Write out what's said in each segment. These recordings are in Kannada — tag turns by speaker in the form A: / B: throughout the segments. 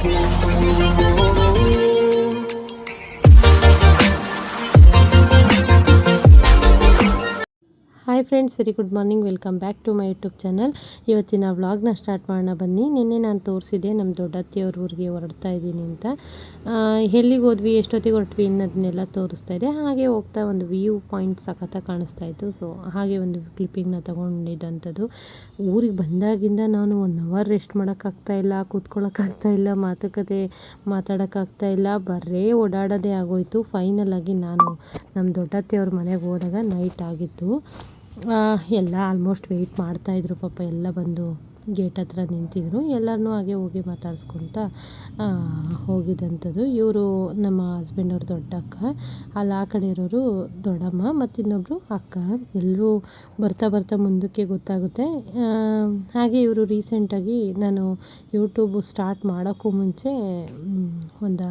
A: Thank you. Hi friends very good morning welcome back to my YouTube channel ಇವತ್ತಿನ ವ್ಲಾಗ್ನ ಸ್ಟಾರ್ಟ್ ಮಾಡೋಣ ಬನ್ನಿ. ನಿನ್ನೆ ನಾನು ತೋರಿಸಿದೆ ನಮ್ಮ ದೊಡ್ಡತ್ತಿಯವ್ರ ಊರಿಗೆ ಹೊರಡ್ತಾ ಇದ್ದೀನಿ ಅಂತ. ಎಲ್ಲಿಗೆ ಹೋದ್ವಿ, ಎಷ್ಟೊತ್ತಿಗೆ ಹೊರಟ್ವಿ ಅನ್ನೋದನ್ನೆಲ್ಲ ತೋರಿಸ್ತಾ ಇದೆ. ಹಾಗೆ ಹೋಗ್ತಾ ಒಂದು ವ್ಯೂ ಪಾಯಿಂಟ್ ಸಖತ್ತಾಗಿ ಕಾಣಿಸ್ತಾ ಇತ್ತು. ಸೊ ಹಾಗೆ ಒಂದು ಕ್ಲಿಪ್ಪಿಂಗ್ನ ತೊಗೊಂಡಿದ್ದಂಥದ್ದು. ಊರಿಗೆ ಬಂದಾಗಿಂದ ನಾನು ಒನ್ ಅವರ್ ರೆಸ್ಟ್ ಮಾಡೋಕ್ಕಾಗ್ತಾ ಇಲ್ಲ ಕೂತ್ಕೊಳ್ಳೋಕ್ಕಾಗ್ತಾ ಇಲ್ಲ, ಮಾತುಕತೆ ಮಾತಾಡೋಕ್ಕಾಗ್ತಾ ಇಲ್ಲ. ಬರೇ ಓಡಾಡೋದೇ ಆಗೋಯ್ತು. ಫೈನಲ್ ಆಗಿ ನಾನು ನಮ್ಮ ದೊಡ್ಡತ್ತಿಯವ್ರ ಮನೆಗೆ ಹೋದಾಗ ನೈಟ್ ಆಗಿತ್ತು. ಎಲ್ಲ ಆಲ್ಮೋಸ್ಟ್ ವೆಯ್ಟ್ ಮಾಡ್ತಾಯಿದ್ರು ಪಾಪ, ಎಲ್ಲ ಬಂದು ಗೇಟ್ ಹತ್ರ ನಿಂತಿದ್ರು. ಎಲ್ಲರನ್ನೂ ಹಾಗೆ ಹೋಗಿ ಮಾತಾಡಿಸ್ಕೊತ ಹೋಗಿದ್ದಂಥದ್ದು. ಇವರು ನಮ್ಮ ಹಸ್ಬೆಂಡ್ ಅವ್ರ ದೊಡ್ಡ ಅಕ್ಕ, ಅಲ್ಲಿ ಆ ಕಡೆ ಇರೋರು ದೊಡ್ಡಮ್ಮ ಮತ್ತು ಇನ್ನೊಬ್ಬರು ಅಕ್ಕ. ಎಲ್ಲರೂ ಬರ್ತಾ ಬರ್ತಾ ಮುಂದಕ್ಕೆ ಗೊತ್ತಾಗುತ್ತೆ. ಹಾಗೆ ಇವರು ರೀಸೆಂಟಾಗಿ ನಾನು ಯೂಟ್ಯೂಬ್ ಸ್ಟಾರ್ಟ್ ಮಾಡೋಕ್ಕೂ ಮುಂಚೆ ಒಂದು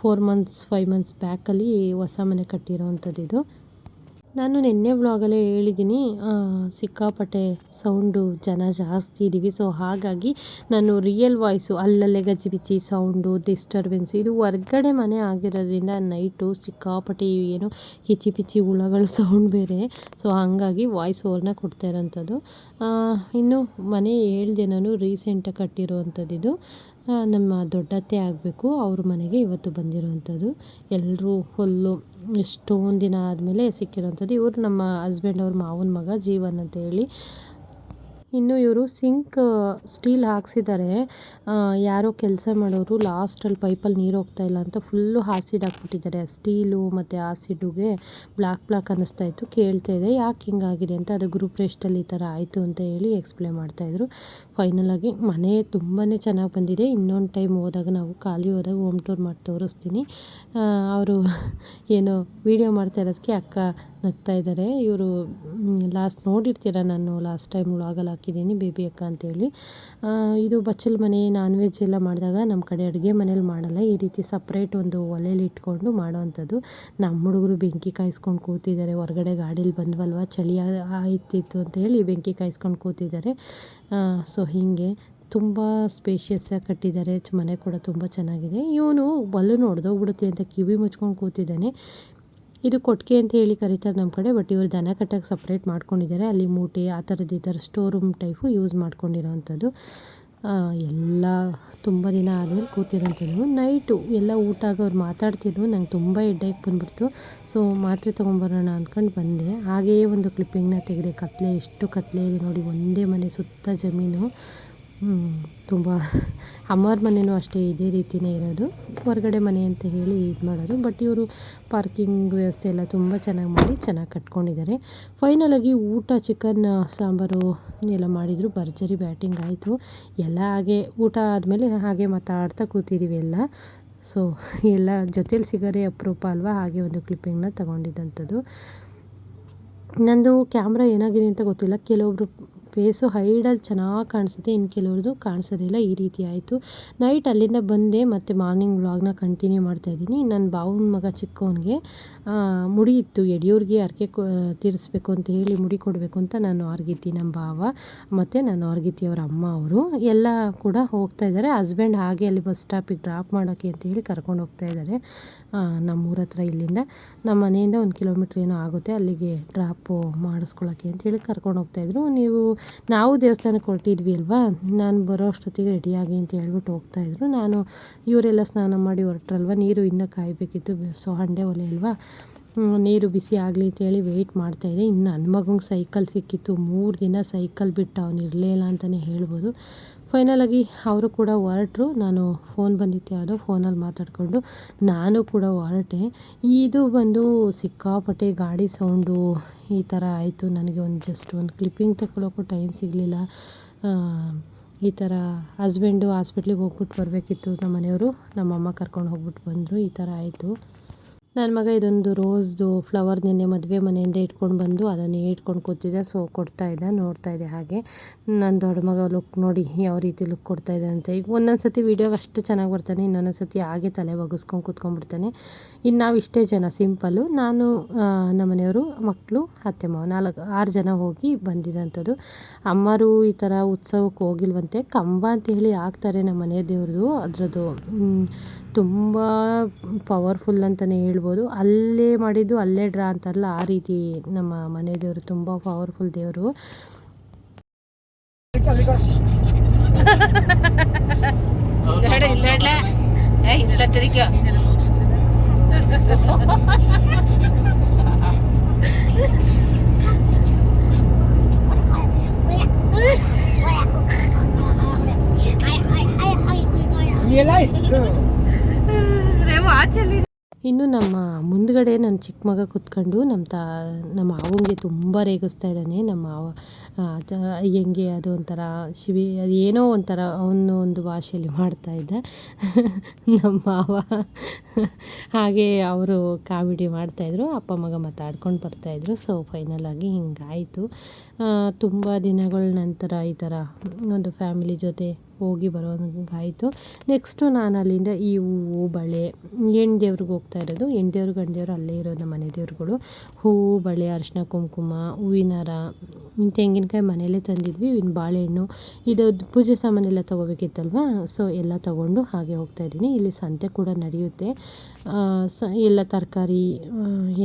A: ಫೋರ್ ಮಂತ್ಸ್ ಫೈವ್ ಮಂತ್ಸ್ ಬ್ಯಾಕಲ್ಲಿ ಹೊಸ ಮನೆ ಕಟ್ಟಿರೋವಂಥದ್ದು ಇದು. ನಾನು ನಿನ್ನೆ ವ್ಲಾಗಲ್ಲೇ ಹೇಳಿದ್ದೀನಿ ಸಿಕ್ಕಾಪಟ್ಟೆ ಸೌಂಡು ಜನ ಜಾಸ್ತಿ ಇದ್ದೀವಿ ಸೊ ಹಾಗಾಗಿ ನಾನು ರಿಯಲ್ ವಾಯ್ಸು ಅಲ್ಲಲ್ಲೇ ಗಜಿಬಿಜಿ ಸೌಂಡು ಡಿಸ್ಟರ್ಬೆನ್ಸ್ ಇದು ಹೊರ್ಗಡೆ ಮನೆ ಆಗಿರೋದ್ರಿಂದ ನೈಟು ಸಿಕ್ಕಾಪಟ್ಟೆ ಏನು ಕಿಚಿ ಪಿಚಿ ಹುಳಗಳ ಸೌಂಡ್ ಬೇರೆ. ಸೊ ಹಾಗಾಗಿ ವಾಯ್ಸ್ ಓವರ್ನ ಕೊಡ್ತಾ ಇರೋಂಥದ್ದು. ಇನ್ನು ಮನೆ ಹೇಳ್ದೆ ನಾನು ರೀಸೆಂಟಾಗಿ ಕಟ್ಟಿರೋವಂಥದ್ದು ಇದು. ನಮ್ಮ ದೊಡ್ಡತ್ತೆ ಆಗಬೇಕು. ಅವ್ರ ಮನೆಗೆ ಇವತ್ತು ಬಂದಿರುವಂಥದ್ದು. ಎಲ್ಲರೂ ಫುಲ್ಲು ಎಷ್ಟೊಂದು ದಿನ ಆದಮೇಲೆ ಸಿಕ್ಕಿರೋವಂಥದ್ದು. ಇವರು ನಮ್ಮ ಹಸ್ಬೆಂಡ್ ಅವ್ರ ಮಾವನ ಮಗ ಜೀವನ್ ಅಂತ ಹೇಳಿ. ಇನ್ನು ಇವರು ಸಿಂಕ್ ಸ್ಟೀಲ್ ಹಾಕ್ಸಿದ್ದಾರೆ ಯಾರೋ ಕೆಲಸ ಮಾಡೋರು ಲಾಸ್ಟಲ್ಲಿ ಪೈಪಲ್ಲಿ ನೀರು ಹೋಗ್ತಾ ಇಲ್ಲ ಅಂತ ಫುಲ್ಲು ಆಸಿಡ್ ಹಾಕ್ಬಿಟ್ಟಿದ್ದಾರೆ. ಸ್ಟೀಲು ಮತ್ತು ಆಸಿಡ್ಗೆ ಬ್ಲ್ಯಾಕ್ ಬ್ಲ್ಯಾಕ್ ಅನ್ನಿಸ್ತಾ ಇತ್ತು. ಕೇಳ್ತಾ ಇದೆ, ಯಾಕೆ ಹಿಂಗಾಗಿದೆ ಅಂತ ಅದು ಗ್ರೂಪ್ ರೆಸ್ಟಲ್ಲಿ ಈ ಥರ ಆಯಿತು ಅಂತ ಹೇಳಿ ಎಕ್ಸ್ಪ್ಲೇನ್ ಮಾಡ್ತಾಯಿದ್ರು ಫೈನಲಾಗಿ ಮನೆ ತುಂಬಾ ಚೆನ್ನಾಗಿ ಬಂದಿದೆ. ಇನ್ನೊಂದು ಟೈಮ್ ಹೋದಾಗ ನಾವು ಖಾಲಿ ಹೋದಾಗ ಹೋಮ್ ಟೂರ್ ಮಾಡಿ ತೋರಿಸ್ತೀನಿ. ಅವರು ಏನೋ ವೀಡಿಯೋ ಮಾಡ್ತಾ ಇರೋದಕ್ಕೆ ಅಕ್ಕ ನಗ್ತಾ ಇದ್ದಾರೆ ಇವರು ಲಾಸ್ಟ್ ನೋಡಿರ್ತೀರ ನಾನು ಲಾಸ್ಟ್ ಟೈಮ್ ವ್ಲಾಗಲ್ಲಿ ಹಾಕಿದ್ದೀನಿ ಬೇಬಿ ಅಕ್ಕ ಅಂತೇಳಿ. ಇದು ಬಚ್ಚಲ ಮನೆ ನಾನ್ ವೆಜ್ ಎಲ್ಲ ಮಾಡಿದಾಗ ನಮ್ಮ ಕಡೆ ಅಡುಗೆ ಮನೇಲಿ ಮಾಡಲ್ಲ. ಈ ರೀತಿ ಸಪ್ರೇಟ್ ಒಂದು ಒಲೆಯಲ್ಲಿ ಇಟ್ಕೊಂಡು ಮಾಡೋವಂಥದ್ದು. ನಮ್ಮ ಹುಡುಗರು ಬೆಂಕಿ ಕಾಯಿಸ್ಕೊಂಡು ಕೂತಿದ್ದಾರೆ. ಹೊರಗಡೆ ಗಾಡೀಲಿ ಬಂದ್ವಲ್ವ? ಚಳಿ ಆಯ್ತಿತ್ತು ಅಂತ ಹೇಳಿ ಬೆಂಕಿ ಕಾಯಿಸ್ಕೊಂಡು ಕೂತಿದ್ದಾರೆ. ಸೊ ಹೀಗೆ ತುಂಬ ಸ್ಪೇಷಿಯಸ್ಸಾಗಿ ಕಟ್ಟಿದ್ದಾರೆ. ಮನೆ ಕೂಡ ತುಂಬ ಚೆನ್ನಾಗಿದೆ. ಇವನು ಬಲೂನ್ ಹೊಡೆದೋಗ್ಬಿಡುತ್ತೆ ಅಂತ ಕಿವಿ ಮುಚ್ಕೊಂಡು ಕೂತಿದ್ದಾನೆ. ಇದು ಕೊಟ್ಟಿಗೆ ಅಂತ ಹೇಳಿ ಕರೀತಾರೆ ನಮ್ಮ ಕಡೆ ಬಟ್ ಇವರು ದನ ಕಟ್ಟಕ್ಕೆ ಸಪ್ರೇಟ್ ಮಾಡ್ಕೊಂಡಿದ್ದಾರೆ. ಅಲ್ಲಿ ಮೂಟೆ, ಆ ಥರದ್ದು ಈ ಥರ ಸ್ಟೋರ್ ರೂಮ್ ಟೈಪು ಯೂಸ್ ಮಾಡ್ಕೊಂಡಿರೋವಂಥದ್ದು ಎಲ್ಲ ತುಂಬ ದಿನ ಆದಮೇಲೆ ಕೂತಿರೋಂಥದ್ದು. ನೈಟು ಎಲ್ಲ ಊಟ ಆಗೋರು ಮಾತಾಡ್ತಿದ್ರು. ನಂಗೆ ತುಂಬ ಹೆಡ್ಡೇಕ್ ಬಂದ್ಬಿಡ್ತು. ಸೊ ಮಾತ್ರೆ ತೊಗೊಂಬರೋಣ ಅಂದ್ಕೊಂಡು ಬಂದೆ. ಹಾಗೆಯೇ ಒಂದು ಕ್ಲಿಪ್ಪಿಂಗ್ನ ತೆಗೆದೆ. ಕತ್ತಲೆ ಎಷ್ಟು ಕತ್ತಲೆ ಇದೆ ನೋಡಿ. ಒಂದೇ ಮನೆ ಸುತ್ತ ಜಮೀನು. ತುಂಬ ಅಮ್ಮವ್ರ ಮನೆಯೂ ಅಷ್ಟೇ ಇದೇ ರೀತಿಯೇ ಇರೋದು. ಹೊರಗಡೆ ಮನೆ ಅಂತ ಹೇಳಿ ಇದು ಮಾಡೋದು. ಬಟ್ ಇವರು ಪಾರ್ಕಿಂಗ್ ವ್ಯವಸ್ಥೆ ಎಲ್ಲ ತುಂಬ ಚೆನ್ನಾಗಿ ಮಾಡಿ ಚೆನ್ನಾಗಿ ಕಟ್ಕೊಂಡಿದ್ದಾರೆ. ಫೈನಲಾಗಿ ಊಟ, ಚಿಕನ್, ಸಾಂಬಾರು ಎಲ್ಲ ಮಾಡಿದರು. ಭರ್ಜರಿ ಬ್ಯಾಟಿಂಗ್ ಆಯಿತು. ಎಲ್ಲ ಹಾಗೆ ಊಟ ಆದಮೇಲೆ ಹಾಗೆ ಮಾತಾಡ್ತಾ ಕೂತಿದ್ದೀವಿ ಎಲ್ಲ. ಸೊ ಎಲ್ಲ ಜೊತೇಲಿ ಸಿಗೋದೇ ಅಪರೂಪ ಅಲ್ವಾ? ಹಾಗೆ ಒಂದು ಕ್ಲಿಪ್ಪಿಂಗ್ನ ತಗೊಂಡಿದ್ದಂಥದ್ದು. ನಂದು ಕ್ಯಾಮ್ರಾ ಏನಾಗಿದೆ ಅಂತ ಗೊತ್ತಿಲ್ಲ. ಕೆಲವೊಬ್ರು ಫೇಸು ಹೈಡಲ್ಲಿ ಚೆನ್ನಾಗಿ ಕಾಣಿಸುತ್ತೆ. ಇನ್ನು ಕೆಲವ್ರದ್ದು ಕಾಣಿಸೋದಿಲ್ಲ ಈ ರೀತಿ ಆಯಿತು. ನೈಟ್ ಅಲ್ಲಿಂದ ಬಂದೆ, ಮತ್ತು ಮಾರ್ನಿಂಗ್ ವ್ಲಾಗ್ನ ಕಂಟಿನ್ಯೂ ಮಾಡ್ತಾ ಇದ್ದೀನಿ. ನನ್ನ ಬಾವನ ಮಗ ಚಿಕ್ಕವನಿಗೆ ಮುಡಿ ಇತ್ತು. ಯಡಿಯೂರಿಗೆ ಅರ್ಕೆ ತೀರಿಸ್ಬೇಕು ಅಂತ ಹೇಳಿ ಮುಡಿ ಕೊಡಬೇಕು ಅಂತ ನಾನು ಆರ್ಗಿತಿ ನಮ್ಮ ಭಾವ, ಮತ್ತು ನಾನು ಆರ್ಗಿತಿ ಅವ್ರ ಅಮ್ಮ ಅವರು. ಎಲ್ಲ ಕೂಡ ಹೋಗ್ತಾ ಇದ್ದಾರೆ. ಹಸ್ಬೆಂಡ್ ಹಾಗೆ ಅಲ್ಲಿ ಬಸ್ ಸ್ಟಾಪಿಗೆ ಡ್ರಾಪ್ ಮಾಡೋಕ್ಕೆ ಅಂತ ಹೇಳಿ ಕರ್ಕೊಂಡು ಹೋಗ್ತಾ ಇದ್ದಾರೆ. ನಮ್ಮೂರ ಹತ್ರ ಇಲ್ಲಿಂದ. ನಮ್ಮ ಮನೆಯಿಂದ ಒಂದು ಕಿಲೋಮೀಟ್ರ್ ಏನೋ ಆಗುತ್ತೆ. ಅಲ್ಲಿಗೆ ಡ್ರಾಪು ಮಾಡಿಸ್ಕೊಳ್ಳೋಕ್ಕೆ ಅಂತೇಳಿ ಕರ್ಕೊಂಡು ಹೋಗ್ತಾಯಿದ್ರು ನೀವು ನಾವು ದೇವಸ್ಥಾನಕ್ಕೆ ಹೊರಟಿದ್ವಿ ಅಲ್ವಾ? ನಾನು ಬರೋ ಅಷ್ಟೊತ್ತಿಗೆ ರೆಡಿಯಾಗಿ ಅಂತ ಹೇಳ್ಬಿಟ್ಟು ಹೋಗ್ತಾಯಿದ್ರು ನಾನು ಇವರೆಲ್ಲ ಸ್ನಾನ ಮಾಡಿ ಹೊರಟ್ರಲ್ವ? ನೀರು ಇನ್ನೂ ಕಾಯಬೇಕಿತ್ತು. ಸೊ, ಹಂಡೆ ಒಲೆ ಅಲ್ವಾ? ನೀರು ಬಿಸಿ ಆಗಲಿ ಅಂತೇಳಿ ವೆಯ್ಟ್ ಮಾಡ್ತಾಯಿದ್ದೆ ಇನ್ನು ನನ್ನ ಮಗಂಗೆ ಸೈಕಲ್ ಸಿಕ್ಕಿತ್ತು. ಮೂರು ದಿನ ಸೈಕಲ್ ಬಿಟ್ಟು ಅವ್ನು ಇರಲೇ ಇಲ್ಲ ಅಂತಲೇ ಹೇಳ್ಬೋದು. ಫೈನಲಾಗಿ ಅವರು ಕೂಡ ಹೊರಟ್ರು. ನಾನು ಫೋನ್ ಬಂದಿತ್ತು ಯಾವುದೋ ಫೋನಲ್ಲಿ ಮಾತಾಡಿಕೊಂಡು. ನಾನು ಕೂಡ ಹೊರಟೆ. ಇದು ಬಂದು ಸಿಕ್ಕಾಪಟ್ಟೆ ಗಾಡಿ ಸೌಂಡು ಈ ಥರ ಆಯಿತು. ನನಗೆ ಒಂದು ಜಸ್ಟ್ ಒಂದು ಕ್ಲಿಪ್ಪಿಂಗ್ ತಗೊಳ್ಳೋಕ್ಕೂ ಟೈಮ್ ಸಿಗಲಿಲ್ಲ. ಈ ಥರ ಹಸ್ಬೆಂಡು ಹಾಸ್ಪಿಟ್ಲಿಗೆ ಹೋಗ್ಬಿಟ್ಟು ಬರಬೇಕಿತ್ತು ನಮ್ಮ ಮನೆಯವರು. ನಮ್ಮಮ್ಮ ಕರ್ಕೊಂಡು ಹೋಗ್ಬಿಟ್ಟು ಬಂದರು. ಈ ಥರ ಆಯಿತು. ನನ್ನ ಮಗ ಇದೊಂದು ರೋಸ್ದು ಫ್ಲವರ್ ನಿನ್ನೆ ಮದುವೆ ಮನೆಯಿಂದ ಇಟ್ಕೊಂಡು ಬಂದು ಅದನ್ನೇ ಇಟ್ಕೊಂಡು ಕೂತಿದ್ದೆ. ಸೊ ಕೊಡ್ತಾ ಇದ್ದೆ, ನೋಡ್ತಾ ಇದ್ದೆ ಹಾಗೆ. ನನ್ನ ದೊಡ್ಡ ಮಗ ಲುಕ್ ನೋಡಿ ಯಾವ ರೀತಿ ಲುಕ್ ಕೊಡ್ತಾ ಇದ್ದೆ ಅಂತ. ಈಗ ಒಂದೊಂದು ಸತಿ ವೀಡಿಯೋಗೆ ಅಷ್ಟು ಚೆನ್ನಾಗಿ ಬರ್ತಾನೆ ಇನ್ನೊಂದು ಸತಿ ಹಾಗೆ ತಲೆ ಬಗ್ಗಿಸ್ಕೊಂಡು ಕೂತ್ಕೊಂಡ್ಬಿಡ್ತಾನೆ. ಇನ್ನು ನಾವು ಇಷ್ಟೇ ಜನ ಸಿಂಪಲ್ಲು ನಾನು ನಮ್ಮ ಮನೆಯವರು ಮಕ್ಕಳು ಅತ್ತೆ, ಮಾವ, ನಾಲ್ಕು, ಆರು ಜನ ಹೋಗಿ ಬಂದಿದ್ದಂಥದ್ದು ಅಮ್ಮರು ಈ ಥರ ಉತ್ಸವಕ್ಕೆ ಹೋಗಿಲ್ವಂತೆ. ಕಂಬ ಅಂತ ಹೇಳಿ ಹಾಕ್ತಾರೆ ನಮ್ಮ ಮನೆ ದೇವ್ರದ್ದು ಅದರದ್ದು ತುಂಬ ಪವರ್ಫುಲ್ ಅಂತಲೇ ಹೇಳ್ಬೋದು ಅಲ್ಲೇ ಮಾಡಿದ್ದು ಅಲ್ಲೇ ಡ್ರಾ ಅಂತಾರಲ್ಲ ಆ ರೀತಿ ನಮ್ಮ ಮನೆ ದೇವರು ತುಂಬ ಪವರ್ಫುಲ್ ದೇವರು
B: ಎಲ್ಲ
A: ಇನ್ನು ನಮ್ಮ ಮುಂದ್ಗಡೆ ನನ್ನ ಚಿಕ್ಕ ಮಗ ಕುತ್ಕೊಂಡು ನಮ್ಮ ತಾ, ನಮ್ಮ ಮಾವಂಗೆ ತುಂಬ ರೇಗಿಸ್ತಾ ಇದ್ದಾನೆ. ನಮ್ಮ ಮಾವ ಹೆಂಗೆ ಅದು ಒಂಥರ ಶಿವಿ, ಅದು ಏನೋ ಒಂಥರ ಅವನು ಒಂದು ಭಾಷೆಯಲ್ಲಿ ಮಾಡ್ತಾ ಇದ್ದ. ನಮ್ಮ ಮಾವ, ಹಾಗೆ ಅವರು ಕಾಮಿಡಿ ಮಾಡ್ತಾಯಿದ್ರು ಅಪ್ಪ, ಮಗ ಮಾತಾಡ್ಕೊಂಡು ಬರ್ತಾಯಿದ್ರು ಸೊ ಫೈನಲಾಗಿ ಹಿಂಗಾಯಿತು. ತುಂಬ ದಿನಗಳ ನಂತರ ಈ ಥರ ಒಂದು ಫ್ಯಾಮಿಲಿ ಜೊತೆ ಹೋಗಿ ಬರೋಂಗಾಯಿತು ನೆಕ್ಸ್ಟು ನಾನು ಅಲ್ಲಿಂದ ಈ ಹೂವು ಬಳೆ ಹೆಣ್ಣು ದೇವ್ರಿಗೆ ಹೋಗ್ತಾ ಇರೋದು. ಹೆಣ್ಣು ದೇವ್ರು ಗಂಡು ದೇವ್ರು ಅಲ್ಲೇ ಇರೋದು ನಮ್ಮ ಮನೆ ದೇವ್ರುಗಳು. ಹೂವು, ಬಳೆ, ಅರಿಶಿನ, ಕುಂಕುಮ, ಹೂವಿನ ಹಾರ ತೆಂಗಿನಕಾಯಿ ಮನೆಯಲ್ಲೇ ತಂದಿದ್ವಿ. ಇನ್ನು ಬಾಳೆಹಣ್ಣು, ಇದು ಪೂಜೆ ಸಾಮಾನೆಲ್ಲ ತೊಗೋಬೇಕಿತ್ತಲ್ವ? ಸೊ ಎಲ್ಲ ತೊಗೊಂಡು ಹಾಗೆ ಹೋಗ್ತಾ ಇದ್ದೀನಿ. ಇಲ್ಲಿ ಸಂತೆ ಕೂಡ ನಡೆಯುತ್ತೆ. ಸ, ಎಲ್ಲ ತರಕಾರಿ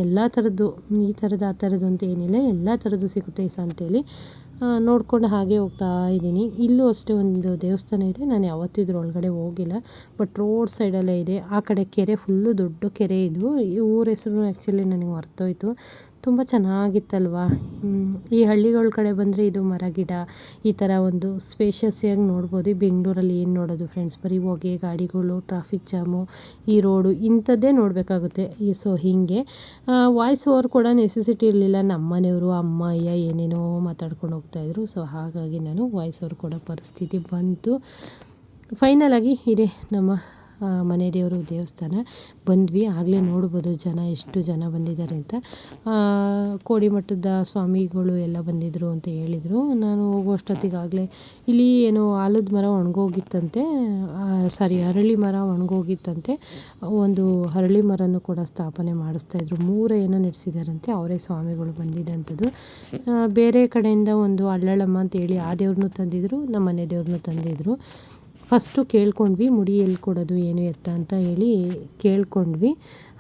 A: ಎಲ್ಲ ಥರದ್ದು ಈ ಥರದ್ದು ಆ ಥರದ್ದು ಅಂತ ಏನಿಲ್ಲ. ಎಲ್ಲ ಥರದ್ದು ಸಿಗುತ್ತೆ ಈ ಸಂತೆಯಲ್ಲಿ. ನೋಡ್ಕೊಂಡು ಹಾಗೆ ಹೋಗ್ತಾ ಇದ್ದೀನಿ. ಇಲ್ಲೂ ಅಷ್ಟೇ ಒಂದು ದೇವಸ್ಥಾನ ಇದೆ. ನಾನು ಯಾವತ್ತಿದ್ರೂ ಒಳಗಡೆ ಹೋಗಿಲ್ಲ. ಬಟ್ ರೋಡ್ ಸೈಡಲ್ಲೇ ಇದೆ. ಆ ಕಡೆ ಕೆರೆ, ಫುಲ್ಲು ದೊಡ್ಡ ಕೆರೆ ಇದು. ಈ ಊರ ಹೆಸರು ಆ್ಯಕ್ಚುಲಿ ನನಗೆ ಮರ್ತೋಯ್ತು. ತುಂಬ ಚೆನ್ನಾಗಿತ್ತಲ್ವ? ಈ ಹಳ್ಳಿಗಳ ಕಡೆ ಬಂದರೆ ಇದು ಮರ, ಗಿಡ ಈ ಥರ ಒಂದು ಸ್ಪೇಷಿಯಸ್ಸಾಗಿ ನೋಡ್ಬೋದು. ಈ ಬೆಂಗಳೂರಲ್ಲಿ ಏನು ನೋಡೋದು ಫ್ರೆಂಡ್ಸ್ ಬರೀ ಹೋಗಿ, ಗಾಡಿಗಳು ಟ್ರಾಫಿಕ್ ಜಾಮು ಈ ರೋಡು ಇಂಥದ್ದೇ ನೋಡಬೇಕಾಗುತ್ತೆ. ಈ ಸೊ ಹೀಗೆ. ವಾಯ್ಸ್ ಓವರ್ ಕೂಡ ನೆಸೆಸಿಟಿ ಇರಲಿಲ್ಲ. ನಮ್ಮ ಮನೆಯವರು ಅಮ್ಮ ಅಯ್ಯ ಏನೇನೋ ಮಾತಾಡ್ಕೊಂಡು ಹೋಗ್ತಾಯಿದ್ರು ಸೊ ಹಾಗಾಗಿ ನಾನು ವಾಯ್ಸ್ ಓವರ್ ಕೊಡೋ ಪರಿಸ್ಥಿತಿ ಬಂತು. ಫೈನಲಾಗಿ ಇದೆ ನಮ್ಮ ಮನೆ ದೇವರು ದೇವಸ್ಥಾನ ಬಂದ್ವಿ. ಆಗಲೇ ನೋಡ್ಬೋದು ಜನ, ಎಷ್ಟು ಜನ ಬಂದಿದ್ದಾರೆ ಅಂತ. ಕೋಡಿಮಠದ ಸ್ವಾಮಿಗಳು ಎಲ್ಲ ಬಂದಿದ್ದರು ಅಂತ ಹೇಳಿದರು. ನಾನು ಹೋಗುವಷ್ಟೊತ್ತಿಗಾಗಲೇ ಇಲ್ಲಿ ಏನು ಆಲದ ಮರ ಒಣಗೋಗಿತ್ತಂತೆ. ಸಾರಿ ಅರಳಿ ಮರ ಒಣಗೋಗಿತ್ತಂತೆ. ಒಂದು ಅರಳಿ ಮರನೂ ಕೂಡ ಸ್ಥಾಪನೆ ಮಾಡಿಸ್ತಾಯಿದ್ರು ಮೂರ ಏನೋ ನಡೆಸಿದಾರಂತೆ ಅವರೇ ಸ್ವಾಮಿಗಳು ಬಂದಿದ್ದಂಥದ್ದು. ಬೇರೆ ಕಡೆಯಿಂದ ಒಂದು ಅಳ್ಳಳಮ್ಮ ಅಂತೇಳಿ ಆ ದೇವ್ರನ್ನೂ ತಂದಿದ್ರು, ನಮ್ಮ ಮನೆ ದೇವ್ರನ್ನೂ ತಂದಿದ್ರು. ಫಸ್ಟು ಕೇಳ್ಕೊಂಡ್ವಿ, ಮುಡಿ ಎಲ್ಲಿ ಕೊಡೋದು, ಏನು ಎತ್ತ ಅಂತ ಹೇಳಿ ಕೇಳ್ಕೊಂಡ್ವಿ.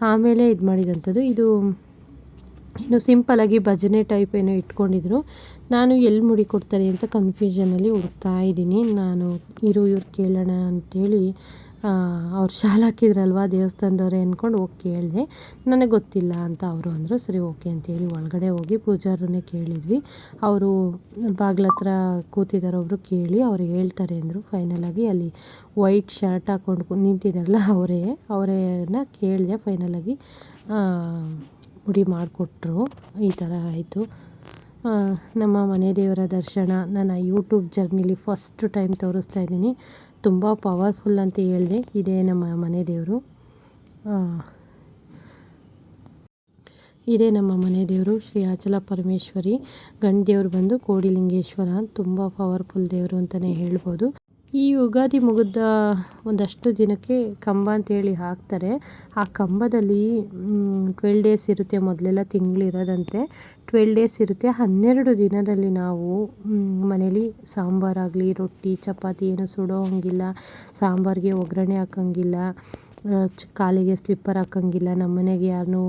A: ಆಮೇಲೆ ಇದು ಮಾಡಿದಂಥದ್ದು, ಇದು ಏನು ಸಿಂಪಲಾಗಿ ಭಜನೆ ಟೈಪ್ ಏನೋ ಇಟ್ಕೊಂಡಿದ್ರು. ನಾನು ಎಲ್ಲಿ ಮುಡಿ ಕೊಡ್ತಾರೆ ಅಂತ ಕನ್ಫ್ಯೂಷನಲ್ಲಿ ಹುಡುಕ್ತಾ ಇದ್ದೀನಿ. ನಾನು ಇರು, ಇವ್ರು ಕೇಳೋಣ ಅಂತೇಳಿ ಅವ್ರು ಶಾಲೆ ಹಾಕಿದ್ರಲ್ವಾ ದೇವಸ್ಥಾನದವ್ರೆ ಅಂದ್ಕೊಂಡು ಹೋಗಿ ಕೇಳಿದೆ, ನನಗೆ ಗೊತ್ತಿಲ್ಲ ಅಂತ ಅವರು ಅಂದರು, ಸರಿ, ಓಕೆ ಅಂತೇಳಿ ಒಳಗಡೆ ಹೋಗಿ ಪೂಜಾರನ್ನೇ ಕೇಳಿದ್ವಿ. ಅವರು ಬಾಗಿಲ ಹತ್ರ ಕೂತಿದ್ದಾರೆ ಕೇಳಿ, ಅವ್ರು ಹೇಳ್ತಾರೆ ಅಂದರು. ಫೈನಲಾಗಿ ಅಲ್ಲಿ ವೈಟ್ ಶರ್ಟ್ ಹಾಕ್ಕೊಂಡು ನಿಂತಿದ್ದಾರಲ್ಲ ಅವರೇ, ಅವರೇನ ಕೇಳಿದೆ ಫೈನಲಾಗಿ ಮುಡಿ ಮಾಡಿಕೊಟ್ರು. ಈ ಥರ ಆಯಿತು. ನಮ್ಮ ಮನೆ ದೇವರ ದರ್ಶನ, ನನ್ನ ಯೂಟ್ಯೂಬ್ ಜರ್ನಿಲಿ ಫಸ್ಟ್ ಟೈಮ್ ತೋರಿಸ್ತಾ ಇದ್ದೀನಿ. ತುಂಬ ಪವರ್ಫುಲ್ ಅಂತ ಹೇಳಿದೆ. ಇದೇ ನಮ್ಮ ಮನೆ ದೇವರು. ಇದೇ ನಮ್ಮ ಮನೆ ದೇವರು, ಶ್ರೀ ಅಚಲ ಪರಮೇಶ್ವರಿ. ಗಂಡು ದೇವ್ರು ಬಂದು ಕೋಡಿಲಿಂಗೇಶ್ವರ. ತುಂಬ ಪವರ್ಫುಲ್ ದೇವರು ಅಂತಲೇ ಹೇಳ್ಬೋದು. ಈ ಯುಗಾದಿ ಮುಗಿದ ಒಂದಷ್ಟು ದಿನಕ್ಕೆ ಕಂಬ ಅಂತೇಳಿ ಹಾಕ್ತಾರೆ. ಆ ಕಂಬದಲ್ಲಿ ಟ್ವೆಲ್ ಡೇಸ್ ಇರುತ್ತೆ ಮೊದಲೆಲ್ಲ ತಿಂಗಳಿರೋದಂತೆ. ಟ್ವೆಲ್ ಡೇಸ್ ಇರುತ್ತೆ. ಹನ್ನೆರಡು ದಿನದಲ್ಲಿ ನಾವು ಮನೇಲಿ ಸಾಂಬಾರಾಗಲಿ, ರೊಟ್ಟಿ, ಚಪಾತಿ ಏನು ಸುಡೋ ಹಂಗಿಲ್ಲ, ಸಾಂಬಾರಿಗೆ ಒಗ್ಗರಣೆ ಹಾಕಂಗಿಲ್ಲ ಕಾಲಿಗೆ ಸ್ಲಿಪ್ಪರ್ ಹಾಕಂಗಿಲ್ಲ ನಮ್ಮ ಮನೆಗೆ ಯಾರನ್ನೂ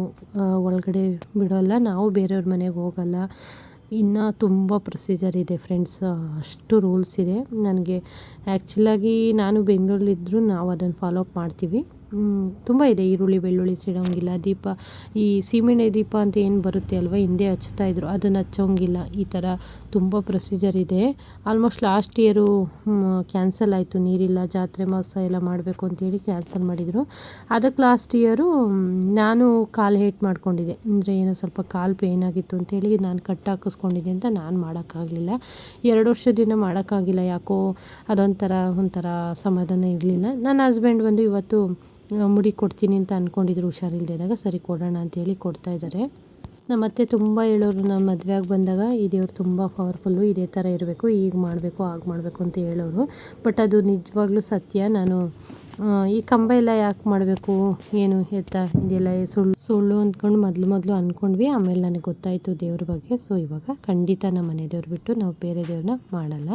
A: ಒಳಗಡೆ ಬಿಡೋಲ್ಲ, ನಾವು ಬೇರೆಯವ್ರ ಮನೆಗೆ ಹೋಗಲ್ಲ. ಇನ್ನು ತುಂಬ ಪ್ರೊಸೀಜರ್ ಇದೆ ಫ್ರೆಂಡ್ಸ್ ಅಷ್ಟು ರೂಲ್ಸ್ ಇದೆ. ನನಗೆ ಆ್ಯಕ್ಚುಲಾಗಿ ನಾನು ಬೆಂಗಳೂರಲ್ಲಿದ್ದರೂ ನಾವು ಅದನ್ನು ಫಾಲೋ ಅಪ್ ಮಾಡ್ತೀವಿ. ತುಂಬ ಇದೆ ಈರುಳ್ಳಿ, ಬೆಳ್ಳುಳ್ಳಿ, ಸಿಡೋಂಗಿಲ್ಲ, ದೀಪ. ಈ ಸೀಮೆಣ್ಣೆ ದೀಪ ಅಂತ ಏನು ಬರುತ್ತೆ ಅಲ್ವಾ? ಹಿಂದೆ ಹಚ್ತಾ ಇದ್ರು, ಅದನ್ನು ಹಚ್ಚೋಂಗಿಲ್ಲ. ಈ ಥರ ತುಂಬ ಪ್ರೊಸೀಜರ್ ಇದೆ. ಆಲ್ಮೋಸ್ಟ್ ಲಾಸ್ಟ್ ಇಯರು ಕ್ಯಾನ್ಸಲ್ ಆಯಿತು. ನೀರಿಲ್ಲ, ಜಾತ್ರೆ ಮಹೋತ್ಸವ ಎಲ್ಲ ಮಾಡಬೇಕು ಅಂತೇಳಿ ಕ್ಯಾನ್ಸಲ್ ಮಾಡಿದರು. ಅದಕ್ಕೆ ಲಾಸ್ಟ್ ಇಯರು ನಾನು ಕಾಲು ಹೇಟ್ ಮಾಡ್ಕೊಂಡಿದ್ದೆ. ಅಂದರೆ ಏನೋ ಸ್ವಲ್ಪ ಕಾಲು ಪೇಯ್ನ್ ಆಗಿತ್ತು ಅಂತೇಳಿ ನಾನು ಕಟ್ ಹಾಕಿಸ್ಕೊಂಡಿದ್ದೆ ಅಂತ ನಾನು ಮಾಡೋಕ್ಕಾಗಲಿಲ್ಲ. ಎರಡು ವರ್ಷದಿಂದ ಮಾಡೋಕ್ಕಾಗಿಲ್ಲ ಯಾಕೋ ಅದೊಂಥರ, ಒಂಥರ ಸಮಾಧಾನ ಇರಲಿಲ್ಲ. ನನ್ನ ಹಸ್ಬೆಂಡ್ ಬಂದು ಇವತ್ತು ಮುಡಿ ಕೊಡ್ತೀನಿ ಅಂತ ಅಂದ್ಕೊಂಡಿದ್ರು ಹುಷಾರಿಲ್ದಿದ್ದಾಗ ಸರಿ ಕೊಡೋಣ ಅಂತೇಳಿ ಕೊಡ್ತಾ ಇದ್ದಾರೆ. ನಮ್ಮ ಅತ್ತೆ ತುಂಬ ಹೇಳೋರು, ನಮ್ಮ ಮದುವೆಯಾಗಿ ಬಂದಾಗ ಈ ದೇವ್ರು ತುಂಬ ಪವರ್ಫುಲ್ಲು ಇದೇ ಥರ ಇರಬೇಕು ಈಗ ಮಾಡಬೇಕು, ಹಾಗೆ ಮಾಡಬೇಕು ಅಂತ ಹೇಳೋರು. ಬಟ್ ಅದು ನಿಜವಾಗ್ಲೂ ಸತ್ಯ. ನಾನು ಈ ಕಂಬ ಎಲ್ಲ ಯಾಕೆ ಮಾಡಬೇಕು? ಏನು ಎತ್ತ? ಇದೆಲ್ಲ ಸುಳ್ಳು ಸುಳ್ಳು ಅಂದ್ಕೊಂಡು ಮೊದಲು ಮೊದಲು ಅಂದ್ಕೊಂಡ್ವಿ ಆಮೇಲೆ ನನಗೆ ಗೊತ್ತಾಯಿತು ದೇವ್ರ ಬಗ್ಗೆ. ಸೊ ಇವಾಗ ಖಂಡಿತ ನಮ್ಮ ಮನೆ ದೇವ್ರು ಬಿಟ್ಟು ನಾವು ಬೇರೆ ದೇವ್ರನ್ನ ಮಾಡಲ್ಲ.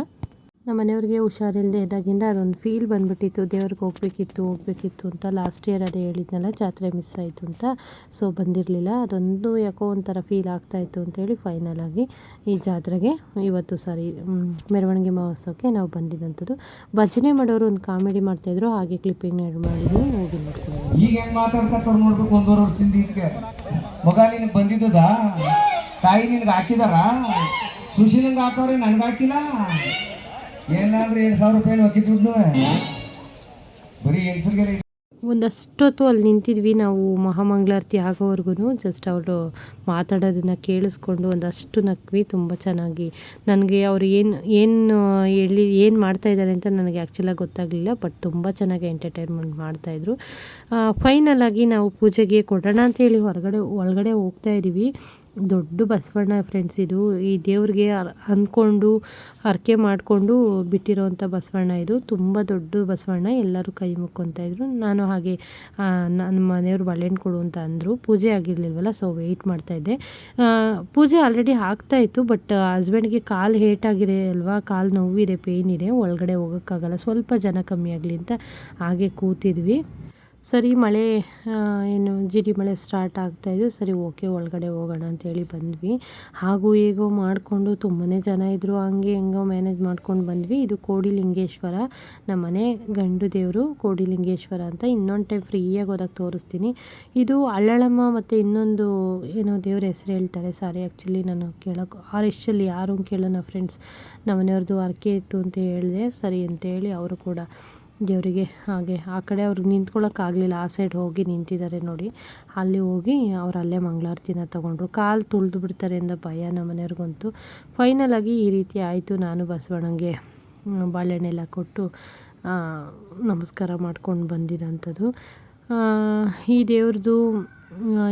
A: ನಮ್ಮ ಮನೆಯವ್ರಿಗೆ ಹುಷಾರಿಲ್ಲದೆ ಇದ್ದಾಗಿಂದ ಅದೊಂದು ಫೀಲ್ ಬಂದುಬಿಟ್ಟಿತ್ತು. ದೇವ್ರಿಗೆ ಹೋಗ್ಬೇಕಿತ್ತು ಹೋಗ್ಬೇಕಿತ್ತು ಅಂತ ಲಾಸ್ಟ್ ಇಯರ್ ಅದೇ ಹೇಳಿದ್ನಲ್ಲ, ಜಾತ್ರೆ ಮಿಸ್ ಆಯಿತು ಅಂತ. ಸೊ ಬಂದಿರಲಿಲ್ಲ. ಅದೊಂದು ಯಾಕೋ ಒಂಥರ ಫೀಲ್ ಆಗ್ತಾಯಿತ್ತು ಅಂತೇಳಿ ಫೈನಲ್ ಆಗಿ ಈ ಜಾತ್ರೆಗೆ ಇವತ್ತು ಸಾರಿ ಮೆರವಣಿಗೆ ಮಹೋತ್ಸವಕ್ಕೆ ನಾವು ಬಂದಿದ್ದಂಥದ್ದು ಭಜನೆ ಮಾಡೋರು ಒಂದು ಕಾಮಿಡಿ ಮಾಡ್ತಾಯಿದ್ರು ಹಾಗೆ ಕ್ಲಿಪ್ಪಿಂಗ್ ಮಾಡಿದ್ದೀನಿ ಹೋಗಿ
C: ಒಂದೂವರೆ ವರ್ಷದಿಂದ ಸುಶೀಲಂಗೆ ನನಗೆ ಹಾಕಿಲ್ಲ? ಏನಾದ್ರೂ ಸಾವಿರ ರೂಪಾಯಿ ಬರೀ ಹೆಂಗಸರಿಗೆ
A: ಒಂದಷ್ಟೊತ್ತು ಅಲ್ಲಿ ನಿಂತಿದ್ವಿ ನಾವು ಮಹಾಮಂಗಳಾರತಿ ಆಗೋವರೆಗೂ ಜಸ್ಟ್ ಅವರು ಮಾತಾಡೋದನ್ನು ಕೇಳಿಸ್ಕೊಂಡು ಒಂದಷ್ಟು ನಕ್ವಿ, ತುಂಬ ಚೆನ್ನಾಗಿ. ನನಗೆ ಅವ್ರು ಏನು ಏನು ಹೇಳಿ, ಏನು ಮಾಡ್ತಾ ಇದ್ದಾರೆ ಅಂತ ನನಗೆ ಆ್ಯಕ್ಚುಲಾಗಿ ಗೊತ್ತಾಗಲಿಲ್ಲ ಬಟ್ ತುಂಬ ಚೆನ್ನಾಗಿ ಎಂಟರ್ಟೈನ್ಮೆಂಟ್ ಮಾಡ್ತಾಯಿದ್ರು ಫೈನಲ್ ಆಗಿ ನಾವು ಪೂಜೆಗೆ ಕೊಡೋಣ ಅಂತೇಳಿ ಹೊರಗಡೆ, ಒಳಗಡೆ ಹೋಗ್ತಾ ಇದ್ದೀವಿ ದೊಡ್ಡ ಬಸವಣ್ಣ ಫ್ರೆಂಡ್ಸ್ ಇದು. ಈ ದೇವ್ರಿಗೆ ಅಂದ್ಕೊಂಡು ಹರಕೆ ಮಾಡಿಕೊಂಡು ಬಿಟ್ಟಿರೋವಂಥ ಬಸವಣ್ಣ ಇದು. ತುಂಬ ದೊಡ್ಡ ಬಸವಣ್ಣ. ಎಲ್ಲರೂ ಕೈ ಮುಕ್ಕೊತಾ ಇದ್ರು. ನಾನು ಹಾಗೆ ನನ್ನ ಮನೆಯವ್ರು ಬಳೆಹಣ್ಣು ಕೊಡು ಅಂತ ಅಂದರು. ಪೂಜೆ ಆಗಿರಲಿಲ್ವಲ್ಲ ಸೊ ವೆಯ್ಟ್ ಮಾಡ್ತಾಯಿದ್ದೆ ಪೂಜೆ ಆಲ್ರೆಡಿ ಆಗ್ತಾ ಇತ್ತು ಬಟ್ ಹಸ್ಬೆಂಡ್ಗೆ ಕಾಲು ಹೇಟಾಗಿದೆ ಅಲ್ವಾ? ಕಾಲು ನೋವಿದೆ ಪೇಯ್ನ್ ಇದೆ. ಒಳಗಡೆ ಹೋಗೋಕ್ಕಾಗಲ್ಲ. ಸ್ವಲ್ಪ ಜನ ಕಮ್ಮಿ ಆಗಲಿ ಅಂತ ಹಾಗೆ ಕೂತಿದ್ವಿ. ಸರಿ, ಮಳೆ ಏನು ಜಿಡಿ ಮಳೆ ಸ್ಟಾರ್ಟ್ ಆಗ್ತಾಯಿದ್ದು ಸರಿ ಓಕೆ ಒಳಗಡೆ ಹೋಗೋಣ ಅಂತೇಳಿ ಬಂದ್ವಿ. ಹಾಗೂ ಹೇಗೋ ಮಾಡಿಕೊಂಡು ತುಂಬಾ ಜನ ಇದ್ದರು ಹಂಗೆ ಹೆಂಗೋ ಮ್ಯಾನೇಜ್ ಮಾಡ್ಕೊಂಡು ಬಂದ್ವಿ. ಇದು ಕೋಡಿಲಿಂಗೇಶ್ವರ. ನಮ್ಮ ಮನೆ ಗಂಡು ದೇವರು ಕೋಡಿಲಿಂಗೇಶ್ವರ ಅಂತ. ಇನ್ನೊಂದು ಟೈಮ್ ಫ್ರೀಯಾಗಿ ಹೋದಾಗ ತೋರಿಸ್ತೀನಿ. ಇದು ಅಳ್ಳಳಮ್ಮ ಮತ್ತು ಇನ್ನೊಂದು ಏನೋ ದೇವ್ರ ಹೆಸರು ಹೇಳ್ತಾರೆ. ಸಾರಿ ಆ್ಯಕ್ಚುಲಿ ನಾನು ಕೇಳೋಕೆ ಆರೆಸ್ಟಲ್ಲಿ ಯಾರು ಕೇಳೋಣ ಫ್ರೆಂಡ್ಸ್ ನಮ್ಮ ಮನೆಯವ್ರದ್ದು ಅರ್ಕೆ ಇತ್ತು ಅಂತ ಹೇಳಿದೆ. ಸರಿ ಅಂತೇಳಿ ಅವರು ಕೂಡ ದೇವರಿಗೆ ಹಾಗೆ ಆ ಕಡೆ ಅವ್ರಿಗೆ ನಿಂತ್ಕೊಳ್ಳೋಕ್ಕಾಗಲಿಲ್ಲ ಆ ಸೈಡ್ ಹೋಗಿ ನಿಂತಿದ್ದಾರೆ ನೋಡಿ. ಅಲ್ಲಿ ಹೋಗಿ ಅವ್ರು ಅಲ್ಲೇ ಮಂಗಳಾರತಿನ ತೊಗೊಂಡ್ರು. ಕಾಲು ತುಳಿದು ಬಿಡ್ತಾರೆ ಅಂತ ಭಯ ನಮ್ಮ ಮನೆಯವ್ರಿಗಂತೂ. ಫೈನಲ್ ಆಗಿ ಈ ರೀತಿ ಆಯಿತು. ನಾನು ಬಸವಣ್ಣಂಗೆ ಬಾಳೆಹಣ್ಣೆಲ್ಲ ಕೊಟ್ಟು ನಮಸ್ಕಾರ ಮಾಡ್ಕೊಂಡು ಬಂದಿದ್ದಂಥದ್ದು ಈ ದೇವ್ರದ್ದು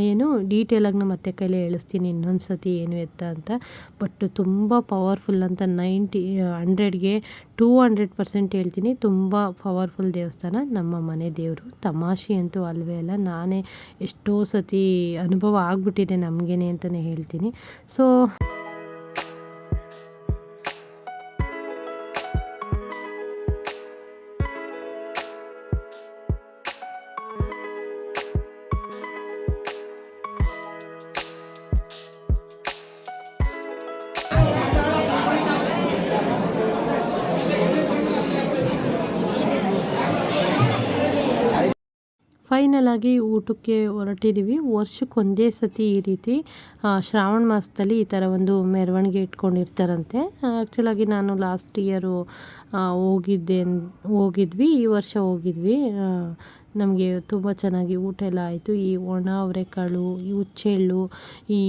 A: ಏನು ಡೀಟೇಲಾಗಿ ನಮ್ಮ ಅತ್ತೆ ಕೈಲೇ ಹೇಳಿಸ್ತೀನಿ ಇನ್ನೊಂದು ಸತಿ ಏನು ಎತ್ತ ಅಂತ. ಬಟ್ ತುಂಬ ಪವರ್ಫುಲ್ ಅಂತ ನೈಂಟಿ, ಹಂಡ್ರೆಡ್ಗೆ ಟೂ ಹಂಡ್ರೆಡ್ ಪರ್ಸೆಂಟ್ ಹೇಳ್ತೀನಿ. ತುಂಬ ಪವರ್ಫುಲ್ ದೇವಸ್ಥಾನ. ನಮ್ಮ ಮನೆ ದೇವರು. ತಮಾಷೆ ಅಂತೂ ಅಲ್ವೇ ಅಲ್ಲ. ನಾನೇ ಎಷ್ಟೋ ಸತಿ ಅನುಭವ ಆಗಿಬಿಟ್ಟಿದೆ ನಮಗೇನೆ ಅಂತಲೇ ಹೇಳ್ತೀನಿ. ಸೊ ಫೈನಲ್ ಆಗಿ ಊಟಕ್ಕೆ ಹೊರಟಿದ್ದೀವಿ ವರ್ಷಕ್ಕೆ ಒಂದೇ ಸತಿ ಈ ರೀತಿ ಶ್ರಾವಣ ಮಾಸದಲ್ಲಿ ಈ ಥರ ಒಂದು ಮೆರವಣಿಗೆ ಇಟ್ಕೊಂಡಿರ್ತಾರಂತೆ. ಆ್ಯಕ್ಚುಲಾಗಿ ನಾನು ಲಾಸ್ಟ್ ಇಯರು ಹೋಗಿದ್ದೆ ಹೋಗಿದ್ವಿ. ಈ ವರ್ಷ ಹೋಗಿದ್ವಿ. ನಮಗೆ ತುಂಬ ಚೆನ್ನಾಗಿ ಊಟ ಎಲ್ಲ ಆಯಿತು. ಈ ಒಣ ಅವರೆಕಾಳು, ಈ ಹುಚ್ಚೆಳ್ಳು, ಈ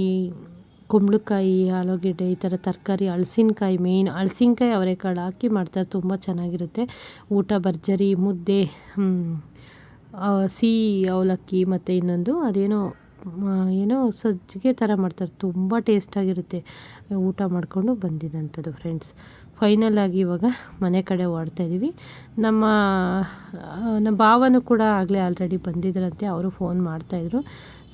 A: ಕುಂಬಳಕಾಯಿ, ಆಲೂಗೆಡ್ಡೆ, ಈ ಥರ ತರಕಾರಿ ಹಳಸಿನಕಾಯಿ ಮೇಯ್ನ್ ಹಳಸಿನ್ಕಾಯಿ ಅವರೆಕಾಳು ಹಾಕಿ ಮಾಡ್ತಾರೆ. ತುಂಬ ಚೆನ್ನಾಗಿರುತ್ತೆ. ಊಟ, ಭರ್ಜರಿ, ಮುದ್ದೆ ಸಿಹಿ ಅವಲಕ್ಕಿ ಮತ್ತು ಇನ್ನೊಂದು, ಅದೇನೋ ಏನೋ ಸಜ್ಜಿಗೆ ಥರ ಮಾಡ್ತಾರೆ. ತುಂಬ ಟೇಸ್ಟಾಗಿರುತ್ತೆ ಊಟ ಮಾಡಿಕೊಂಡು ಬಂದಿದ್ದಂಥದ್ದು ಫ್ರೆಂಡ್ಸ್ ಫೈನಲ್ ಆಗಿ ಇವಾಗ ಮನೆ ಕಡೆ ಹೊರಡ್ತಾ ಇದ್ದೀವಿ ನಮ್ಮ ನಮ್ಮ ಭಾವನೂ ಕೂಡ ಆಗಲೇ ಆಲ್ರೆಡಿ ಬಂದಿದ್ರಂತೆ. ಅವರು ಫೋನ್ ಮಾಡ್ತಾಯಿದ್ರು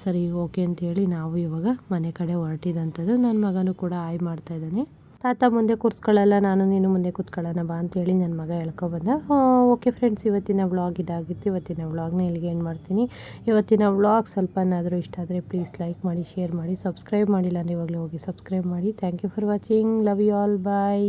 A: ಸರಿ ಓಕೆ ಅಂತೇಳಿ ನಾವು ಇವಾಗ ಮನೆ ಕಡೆ ಹೊರಟಿದ್ದಂಥದ್ದು ನನ್ನ ಮಗನೂ ಕೂಡ ಆಯ್ ಮಾಡ್ತಾ ಇದ್ದಾನೆ. ತಾತ ಮುಂದೆ ಕೂರಿಸ್ಕೊಳ್ಳಲ್ಲ ನಾನು ನೀನು ಮುಂದೆ ಕೂತ್ಕೊಳ್ಳೋಣ ಬಾ ಅಂತೇಳಿ ನನ್ನ ಮಗ ಹೇಳ್ಕೊಬಂದ ಓಕೆ ಫ್ರೆಂಡ್ಸ್ ಇವತ್ತಿನ ವ್ಲಾಗ್ ಇದಾಗಿತ್ತು, ಇವತ್ತಿನ ವ್ಲಾಗ್ನ ಇಲ್ಲಿಗೆ ಏನು ಮಾಡ್ತೀನಿ. ಇವತ್ತಿನ ವ್ಲಾಗ್ ಸ್ವಲ್ಪನಾದರೂ ಇಷ್ಟ ಆದರೆ ಪ್ಲೀಸ್ ಲೈಕ್ ಮಾಡಿ ಶೇರ್ ಮಾಡಿ ಸಬ್ಸ್ಕ್ರೈಬ್ ಮಾಡಿಲ್ಲ ಅಂದರೆ ಇವಾಗಲೇ ಹೋಗಿ ಸಬ್ಸ್ಕ್ರೈಬ್ ಮಾಡಿ. Thank you for watching love you all bye